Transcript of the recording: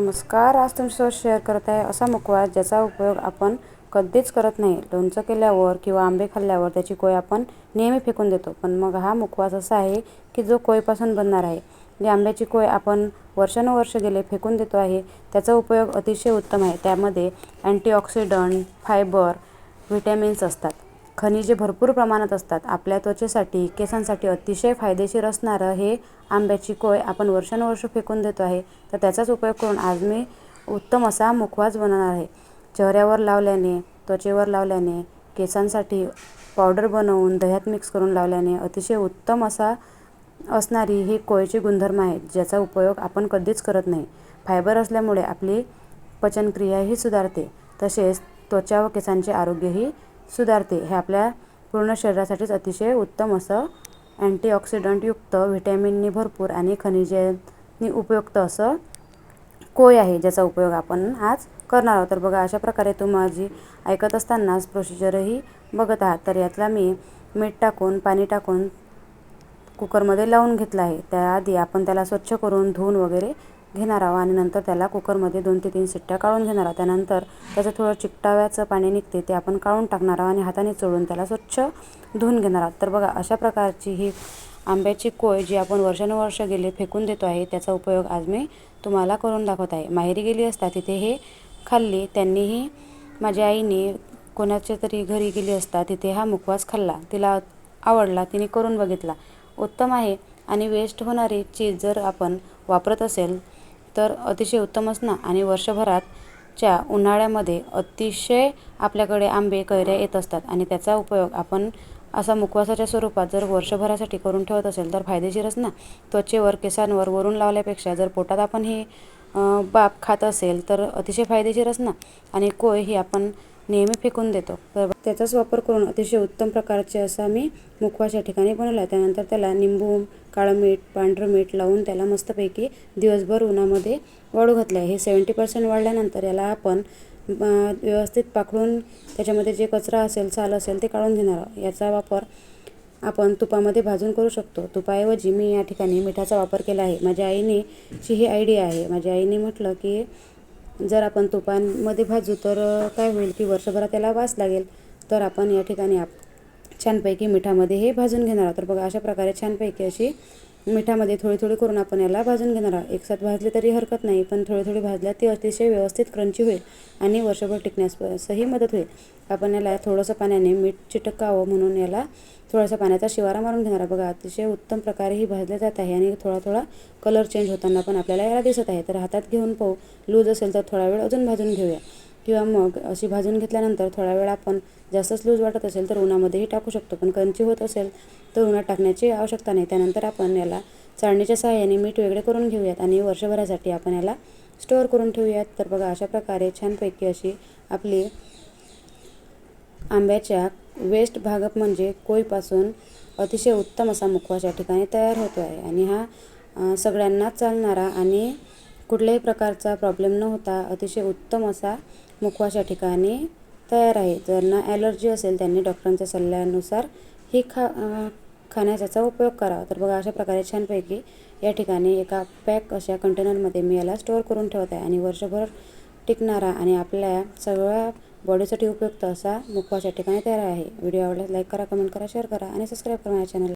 नमस्कार आज तुमच्यासोबत शेअर करत आहे असा मुखवास ज्याचा उपयोग आपण कधीच करत नाही. लोणचं केल्यावर किंवा आंबे खाल्ल्यावर त्याची कोय आपण नेहमी फेकून देतो. पण मग हा मुखवास असा आहे की जो कोयपासून बनणार आहे. जे आंब्याची कोय आपण वर्षानुवर्ष गेले फेकून देतो आहे त्याचा उपयोग अतिशय उत्तम आहे. त्यामध्ये अँटीऑक्सिडंट फायबर व्हिटॅमिन्स असतात. खनिजे भरपूर प्रमाणात असतात. आपल्या त्वचेसाठी केसांसाठी अतिशय फायदेशीर असणारं हे आंब्याची कोय आपण वर्षानुवर्ष फेकून देतो आहे. तर त्याचाच उपयोग करून आज मी उत्तम असा मुखवास बनवणार आहे. चेहऱ्यावर लावल्याने त्वचेवर लावल्याने केसांसाठी पावडर बनवून दह्यात मिक्स करून लावल्याने अतिशय उत्तम असा असणारी ही कोयची गुणधर्म आहेत ज्याचा उपयोग आपण कधीच करत नाही. फायबर असल्यामुळे आपली पचनक्रियाही सुधारते. तसेच त्वचा व केसांचे आरोग्यही सुधारते. हे आपल्या पूर्ण शरीरासाठीच अतिशय उत्तम असं अँटीऑक्सिडंटयुक्त व्हिटॅमिननी भरपूर आणि खनिजांनी उपयुक्त असं कोय आहे ज्याचा उपयोग आपण आज करणार आहोत. तर बघा अशा प्रकारे तू माझी ऐकत असतानाच प्रोसिजरही बघत आहात. तर यातला मी मीठ टाकून पाणी टाकून कुकरमध्ये लावून घेतलं आहे. त्याआधी आपण त्याला स्वच्छ करून धुवून वगैरे घेणार आहोत आणि नंतर त्याला कुकरमध्ये दोन ते तीन शिट्ट्या काढून घेणार आहोत त्यानंतर त्याचं थोडं चिकटाव्याचं पाणी निघते ते आपण काढून टाकणार आहोत आणि हाताने चोळून त्याला स्वच्छ धुवून घेणार आहोत. तर बघा अशा प्रकारची ही आंब्याची कोय जी आपण वर्षानुवर्ष गेले फेकून देतो आहे त्याचा उपयोग आज मी तुम्हाला करून दाखवत आहे. माहेरी गेली असता तिथे हे खाल्ली त्यांनीही माझ्या आईने कोणाच्या तरी घरी गेली असता तिथे हा मुखवास खाल्ला. तिला आवडला तिने करून बघितला. उत्तम आहे आणि वेस्ट होणारी चीज जर आपण वापरत असेल तर अतिशय उत्तमच ना आणि वर्षभरातच्या उन्हाळ्यामध्ये अतिशय आपल्याकडे आंबे कैऱ्या येत असतात आणि त्याचा उपयोग आपण असा मुखवासाच्या स्वरूपात जर वर्षभरासाठी करून ठेवत असेल तर फायदेशीरच ना त्वचेवर केसांवर वरून लावल्यापेक्षा जर पोटात आपण हे बाप खात असेल तर अतिशय फायदेशीरच ना आणि कोय ही आपण नेहमी फेकून देतो. तर त्याचाच वापर करून अतिशय उत्तम प्रकारचे असा मी मुखवास या ठिकाणी बनवला. त्यानंतर त्याला निंबू काळं मीठ पांढरं मीठ लावून त्याला मस्तपैकी दिवसभर उन्हामध्ये वाळू घातलं आहे हे सेवन्टी पर्सेंट वाढल्यानंतर याला आपण व्यवस्थित पाखळून त्याच्यामध्ये जे कचरा असेल साल असेल ते काढून घेणार याचा वापर आपण तुपामध्ये भाजून करू शकतो. तुपाऐवजी मी या ठिकाणी मिठाचा वापर केला आहे. माझ्या आईने ची ही आयडिया आहे. माझ्या आईने म्हटलं की जर आपण तुपांमध्ये भाजू तर काय होईल की वर्षभरात त्याला वास लागेल. तर आपण या ठिकाणी आप छानपैकी मिठामध्ये हे भाजून घेणार आहोत. तर बघा अशा प्रकारे छानपैकी अशी मिठामध्ये थोडी थोडी करून आपण याला भाजून घेणार आहोत. एकसाथ भाजले तरी हरकत नाही पण थोडी थोडी भाजल्यात ती अतिशय व्यवस्थित क्रंची होईल आणि वर्षभर टिकण्यासही मदत होईल. आपण याला थोडंसं पाण्याने मीठ चिटकावं म्हणून याला थोडासा पाण्याचा शिवारा मारून घेणार आहे बघा अतिशय उत्तम प्रकारे ही भाजल्या जात आहे आणि थोडा थोडा कलर चेंज होताना पण आपल्याला याला दिसत आहे. तर हातात घेऊन पाहू. लूज असेल तर थोडा वेळ अजून भाजून घेऊया. किंवा मग अशी भाजून घेतल्यानंतर थोडा वेळ आपण जास्तच लूज वाटत असेल तर उन्हामध्येही टाकू शकतो. पण कंची होत असेल तर उन्हात टाकण्याची आवश्यकता नाही. त्यानंतर आपण याला चाळणीच्या सहाय्याने मीठ वेगळे करून घेऊयात आणि वर्षभरासाठी आपण याला स्टोअर करून ठेवूयात. तर बघा अशा प्रकारे छानपैकी अशी आपली आंब्याच्या वेस्ट भाग म्हणजे कोयपासून अतिशय उत्तम असा मुखवास या ठिकाणी तयार होतो आहे. आणि हा सगळ्यांना चालणारा आणि कुठल्याही प्रकारचा प्रॉब्लेम न होता अतिशय उत्तम असा मुखवाच्या ठिकाणी तयार आहे. ज्यांना ॲलर्जी असेल त्यांनी डॉक्टरांच्या सल्ल्यानुसार ही खा खाण्याचा उपयोग करावा तर बघा अशा प्रकारे छानपैकी या ठिकाणी एका पॅक अशा कंटेनरमध्ये मी याला स्टोअर करून ठेवत आहे. आणि वर्षभर टिकणारा आणि आपल्या सगळ्या बॉडीसाठी उपयुक्त असा मुखवास या ठिकाणी तयार आहे. व्हिडिओ आवडल्यास लाईक करा कमेंट करा शेअर करा आणि सबस्क्राईब करा माझ्या चॅनल